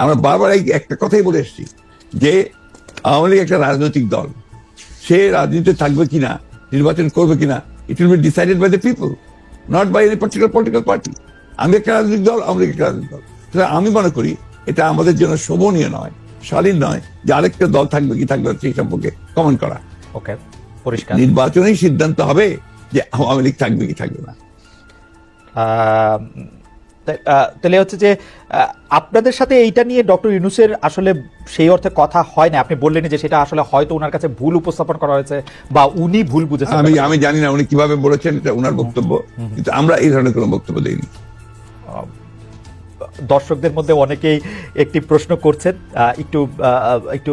আমরা বারবার এই একটা কথাই বলে এসেছি যে আওয়ামী লীগ একটা রাজনৈতিক দল। সে রাজনীতিতে থাকবে কিনা নির্বাচন করবে কিনা it will be decided by the people not by any particular political party আমি একটা রাজনৈতিক দল আওয়ামী লীগ একটা রাজনৈতিক দল। সুতরাং আমি মনে করি এটা আমাদের জন্য শোভনীয় নয় শালীন নয় যে আরেকটা দল থাকবে কি থাকবে সেই সম্পর্কে কমেন্ট করা। ওকে পরিষ্কার। নির্বাচনেই সিদ্ধান্ত হবে যে আওয়ামী লীগ থাকবে কি থাকবে না। তাহলে হচ্ছে যে আপনাদের সাথে এইটা নিয়ে ডক্টর ইউনুসের আসলে সেই অর্থে কথা হয় না। আপনি বললেন যে সেটা আসলে হয়তো ওনার কাছে ভুল উপস্থাপন করা হয়েছে বা উনি ভুল বুঝেছেন। আমি আমি জানি না উনি কীভাবে বলেছেন এটা ওনার বক্তব্য। কিন্তু আমরা এই ধরনের কোনো বক্তব্য দিইনি। দর্শকদের মধ্যে অনেকেই একটি প্রশ্ন করছেন। একটু একটু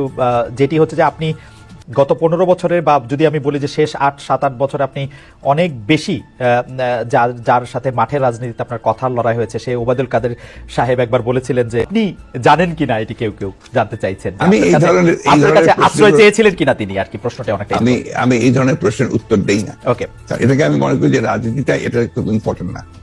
যেটি হচ্ছে যে আপনি গত পনেরো বছরের বা যদি আমি বলি যে শেষ আট সাত আট বছর আপনি অনেক বেশি যার যার সাথে মাঠের রাজনীতিতে আপনার কথার লড়াই হয়েছে সে ওবায়দুল কাদের সাহেব একবার বলেছিলেন যে আপনি জানেন কিনা এটি কেউ কেউ জানতে চাইছেন? আমি এই ধরনের- আপনার কাছে আশ্রয় চেয়েছিলেন কিনা তিনি আর কি? প্রশ্নটা অনেকটা আমি আমি এই ধরনের প্রশ্নের উত্তর দেই না। ওকে এটাকে আমি মনে করি যে রাজনীতিটা এটা খুব ইম্পর্টেন্ট না।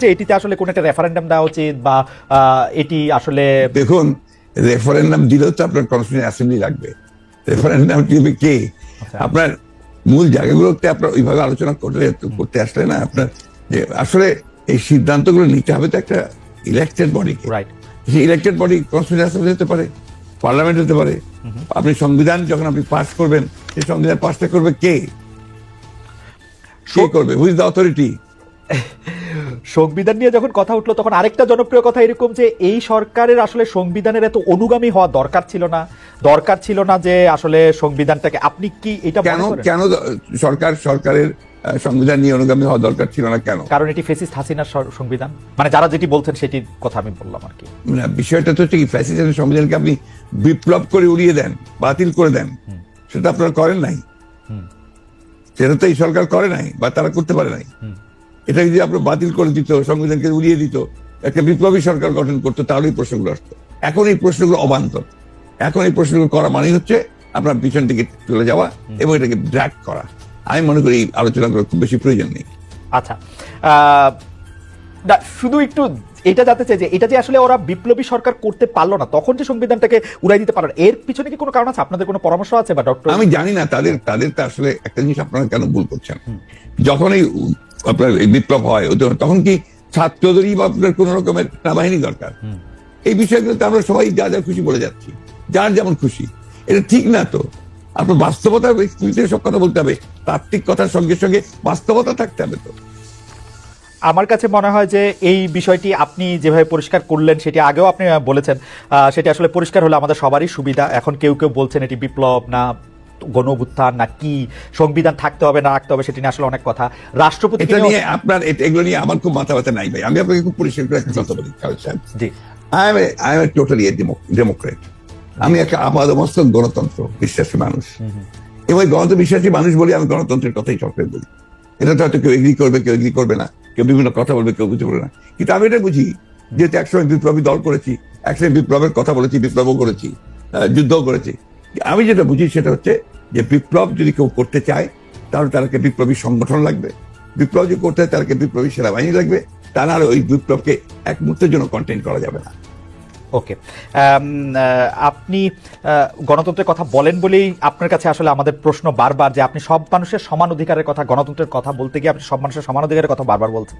যে এটিতে আসলে কোন একটা রেফারেন্ডাম দেওয়া উচিত বা এটি আসলে দেখুন রেফারেন্ডাম দিলেও তো আপনার কনস্টিটিউশন অ্যাসেম্বলি লাগবে। রেফারেন্ডাম দিবে কে? আচ্ছা। আপনার মূল জায়গাগুলোতে আপনার ওইভাবে আলোচনা করলে করতে আসলে না আপনার যে আসলে এই সিদ্ধান্তগুলো নিতে হবে তো একটা ইলেকটেড বডিকে রাইট সেই ইলেকটেড বডি কনস্টিটিউশন অ্যাসেম্বলি হতে পারে পার্লামেন্ট হতে পারে। আপনি সংবিধান যখন আপনি পাস করবেন সেই সংবিধান পাসটা করবে কে? কে করবে? হুইজ দ্য অথরিটি সংবিধান নিয়ে যখন কথা উঠল তখন আরেকটা জনপ্রিয় কথা এরকম যে এই সরকারের আসলে সংবিধানের এত অনুগামী হওয়া দরকার ছিল না। দরকার ছিল না যে আসলে সংবিধানটাকে আপনি কি এটা কেন কেন সরকার সরকারের সংবিধান নিয়ে অনুগামী হওয়া দরকার ছিল না কেন? কারণ এটি ফেসিস্ট হাসিনার সংবিধান। মানে যারা যেটি বলছেন সেটির কথা আমি বললাম আর কি। না, বিষয়টা তো হচ্ছে কি ফ্যাসিস্টের সংবিধানকে আপনি বিপ্লব করে উড়িয়ে দেন বাতিল করে দেন। সেটা আপনারা করেন নাই। সেটা তো এই সরকার করে নাই বা তারা করতে পারে নাই। এটা যদি আপনার বাতিল করে দিত সংবিধানকে উড়িয়ে দিত একটা বিপ্লবী সরকার গঠন করতো তাহলে এই প্রশ্নগুলো আসতো। এখন এই প্রশ্নগুলো অবান্তর। এখন এই প্রশ্নগুলো করা মানে হচ্ছে আপনার পিছন থেকে চলে যাওয়া এবং এটাকে ড্র্যাক করা। আমি মনে করি এই আলোচনাগুলো খুব বেশি প্রয়োজন নেই। আচ্ছা শুধু একটু এটা জানতে চাই যে এটা যে আসলে ওরা বিপ্লবী সরকার করতে পারল না তখন যে সংবিধানটাকে উড়াই দিতে পারল না, এর পিছনে কি কোনো কারণ আছে? আপনাদের কোনো পরামর্শ আছে বা ডক্টর আমি জানি না তাদের তাদের তো আসলে একটা জিনিস আপনারা কেন ভুল করছেন? যখন এই আপনার বিপ্লব হয় তখন কি ছাত্রদেরই বা আপনার কোন রকমের সেনাবাহিনী দরকার? এই বিষয়গুলোতে আমরা সবাই যা যা খুশি বলে যাচ্ছি। যার যেমন খুশি। এটা ঠিক না তো? আপনার বাস্তবতা ভিত্তিতে সব কথা বলতে হবে। তাত্ত্বিক কথার সঙ্গে সঙ্গে বাস্তবতা থাকতে হবে তো। আমার কাছে মনে হয় যে এই বিষয়টি আপনি যেভাবে পরিষ্কার করলেন সেটি আগেও আপনি বলেছেন। সেটি আসলে পরিষ্কার হলে আমাদের সবারই সুবিধা। এখন কেউ কেউ বলছেন এটি বিপ্লব না। গণ না কি সংবিধান থাকতে হবে না রাখতে হবে সেটি নিয়ে আসলে অনেক কথা। রাষ্ট্রপতি এটা নিয়ে আপনার এগুলো নিয়ে আমার খুব মাথা ব্যথা নাই ভাই। আমি আপনাকে খুব পরিষ্কার করে একটা কথা বলি জি। I am I am totally democrat আমি একটা আপাদমস্তক গণতন্ত্র বিশ্বাসী মানুষ। এবং গণতন্ত্র বিশ্বাসী মানুষ বলি আমি গণতন্ত্রের কথাই সবসময় বলি। এটা তো হয়তো কেউ এগ্রি করবে কেউ এগ্রি করবে না। কেউ বিভিন্ন কথা বলবে কেউ বুঝতে পারবে না। কিন্তু আমি এটা বুঝি যেহেতু একসময় বিপ্লবী দল করেছি একসময় বিপ্লবের কথা বলেছি বিপ্লবও করেছি যুদ্ধও করেছি। আমি যেটা বুঝি সেটা হচ্ছে যে বিপ্লব যদি কেউ করতে চায়, তাহলে তাদেরকে বিপ্লবী সংগঠন লাগবে। বিপ্লব যদি করতে হয় তাদেরকে বিপ্লবী সেনাবাহিনী লাগবে। তা নাহলে ওই বিপ্লবকে এক মুহূর্তের জন্য কন্টেন করা যাবে না। ওকে আপনি গণতন্ত্রের কথা বলেন বলেই আপনার কাছে আসলে আমাদের প্রশ্ন বারবার যে আপনি সব মানুষের সমান অধিকারের কথা, গণতন্ত্রের কথা বলতে গিয়ে আপনি সব মানুষের সমান অধিকারের কথা বারবার বলছেন।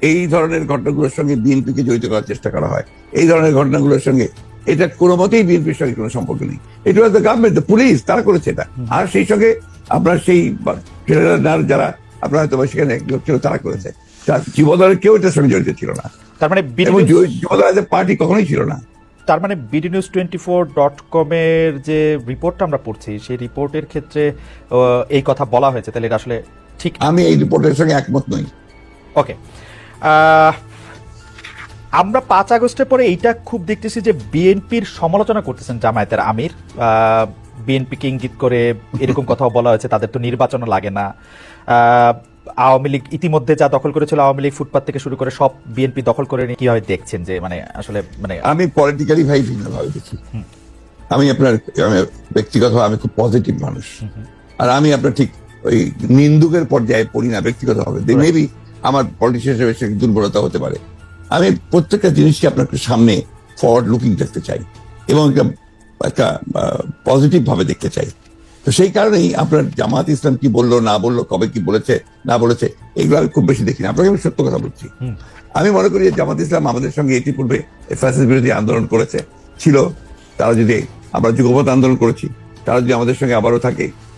এই ধরনের ঘটনাগুলোর সঙ্গে বিএনপিকে জড়িত করার চেষ্টা করা হয়। এই ধরনের ঘটনাগুলোর সঙ্গে এটা কোনো মতেই বিএনপির সঙ্গে কোনো সম্পর্ক নেই। এটা was the government the police তারা করেছে এটা। আর সেই সঙ্গে আপনার সেই যারা- আপনার হয়তো সেখানে ছিল তারা করেছে। জীবদলের কেউ এটার সঙ্গে জড়িত ছিল না। তার মানে বিডি এবং নিউজ- জীবদল পার্টি কখনোই ছিল না। তার মানে BD news twenty four dot কমের যে রিপোর্টটা আমরা পড়ছি সেই রিপোর্টের ক্ষেত্রে এই কথা বলা হয়েছে। তাহলে এটা আসলে ঠিক আমি এই রিপোর্টের সঙ্গে একমত নই। ওকে আমরা পাঁচ আগস্টের পরে এইটা খুব দেখতেছি যে বিএনপির সমালোচনা করতেছেন জামায়াতের আমির। বিএনপিকে ইঙ্গিত করে এরকম কথাও বলা হয়েছে তাদের তো নির্বাচনও লাগে না। আওয়ামী লীগ ইতিমধ্যে যা দখল করেছিল আওয়ামী লীগ ফুটপাত থেকে শুরু করে সব বিএনপি দখল করে নিয়ে কীভাবে দেখছেন যে মানে আসলে মানে আমি পলিটিক্যালি ভাই ভিন্নভাবে দেখি। আমি আপনার ব্যক্তিগত আমি খুব পজিটিভ মানুষ। আর আমি আপনার ঠিক ওই নিন্দুকের পর্যায়ে পড়ি না ব্যক্তিগত হবে. মেবি আমার পলিটিশিয়ান হিসেবে সে দুর্বলতা হতে পারে। আমি প্রত্যেকটা জিনিসকে আপনার সামনে ফরওয়ার্ড লুকিং দেখতে চাই এবং একটা একটা পজিটিভ ভাবে দেখতে চাই। তো সেই কারণেই আপনার জামাত ইসলাম কি বলল না বলল কবে কি বলেছে না বলেছে এগুলো আমি খুব বেশি দেখি না। আপনাকে আমি সত্য কথা বলছি। আমি মনে করি যে জামাত ইসলাম আমাদের সঙ্গে ইতিপূর্বে ফ্যাসিস বিরোধী আন্দোলন করেছে। ছিল তারা যদি আমরা যুগপথ আন্দোলন করেছি তারা যদি আমাদের সঙ্গে আবারও থাকে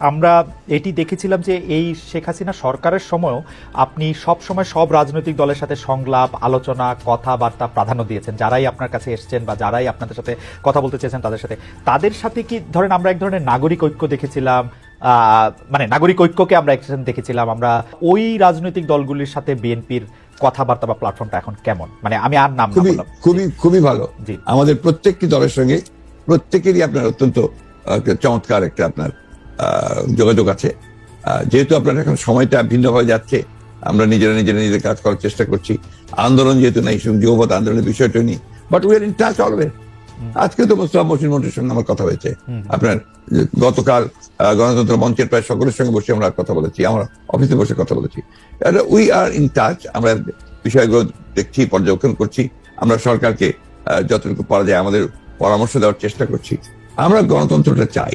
আমরা এটি দেখেছিলাম যে এই শেখ হাসিনা সরকারের সময়ও আপনি সব সময় সব রাজনৈতিক দলের সাথে সংলাপ আলোচনা কথাবার্তা প্রাধান্য দিয়েছেন। যারাই আপনার কাছে এসছেন বা যারাই আপনাদের সাথে কথা বলতে চেয়েছেন তাদের সাথে। তাদের সাথে কি ধরেন আমরা এক ধরনের নাগরিক ঐক্য দেখেছিলাম আহ, মানে নাগরিক ঐক্যকে আমরা একসাথে দেখেছিলাম আমরা ওই রাজনৈতিক দলগুলির সাথে বিএনপির কথাবার্তা বা প্ল্যাটফর্মটা এখন কেমন? মানে আমি আর নাম খুবই খুবই খুবই ভালো। জি। আমাদের প্রত্যেকটি দলের সঙ্গে প্রত্যেকেরই আপনার অত্যন্ত চমৎকার একটা আপনার যোগাযোগ আছে। যেহেতু আপনার এখন সময়টা ভিন্নভাবে যাচ্ছে আমরা নিজেরা নিজেরা নিজেদের কাজ করার চেষ্টা করছি। আন্দোলন যেহেতু নেই যুবপথ আন্দোলনের বিষয়টা নেই but we are in touch always আজকে তো মোস্তফা মসিন মন্ত্রীর সঙ্গে আমার কথা হয়েছে। আপনার গতকাল গণতন্ত্র মঞ্চের প্রায় সকলের সঙ্গে বসে আমরা কথা বলেছি আমরা অফিসে বসে কথা বলেছি। উই আর ইন টাচ আমরা বিষয়গুলো দেখছি পর্যবেক্ষণ করছি। আমরা সরকারকে যতটুকু পারা যায় আমাদের পরামর্শ দেওয়ার চেষ্টা করছি। আমরা গণতন্ত্রটা চাই।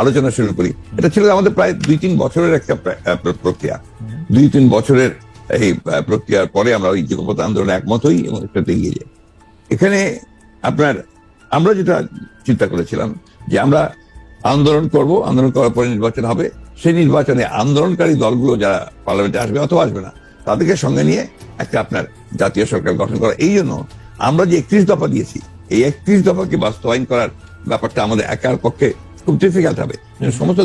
আলোচনা শুরু করি। এটা ছিল আমাদের প্রায় দুই তিন বছরের একটা প্রক্রিয়া। দুই তিন বছরের এই প্রক্রিয়ার পরে আমরা ওই আন্দোলনে একমত হই এবং এটাতে এগিয়ে যাই। এখানে আপনার, আমরা যেটা চিন্তা করেছিলাম যে আমরা আন্দোলন করব, আন্দোলন করার পরে নির্বাচন হবে। সেই নির্বাচনে আন্দোলনকারী দলগুলো যারা পার্লামেন্টে আসবে অথবা আসবে না, তাদেরকে সঙ্গে নিয়ে একটা আপনার জাতীয় সরকার গঠন করা। এই জন্য আমরা যে একত্রিশ দফা দিয়েছি, এই একত্রিশ দফাকে বাস্তবায়ন করার ব্যাপারটা আমাদের একার পক্ষে খুব ডিফিকাল্ট হবে। সমস্ত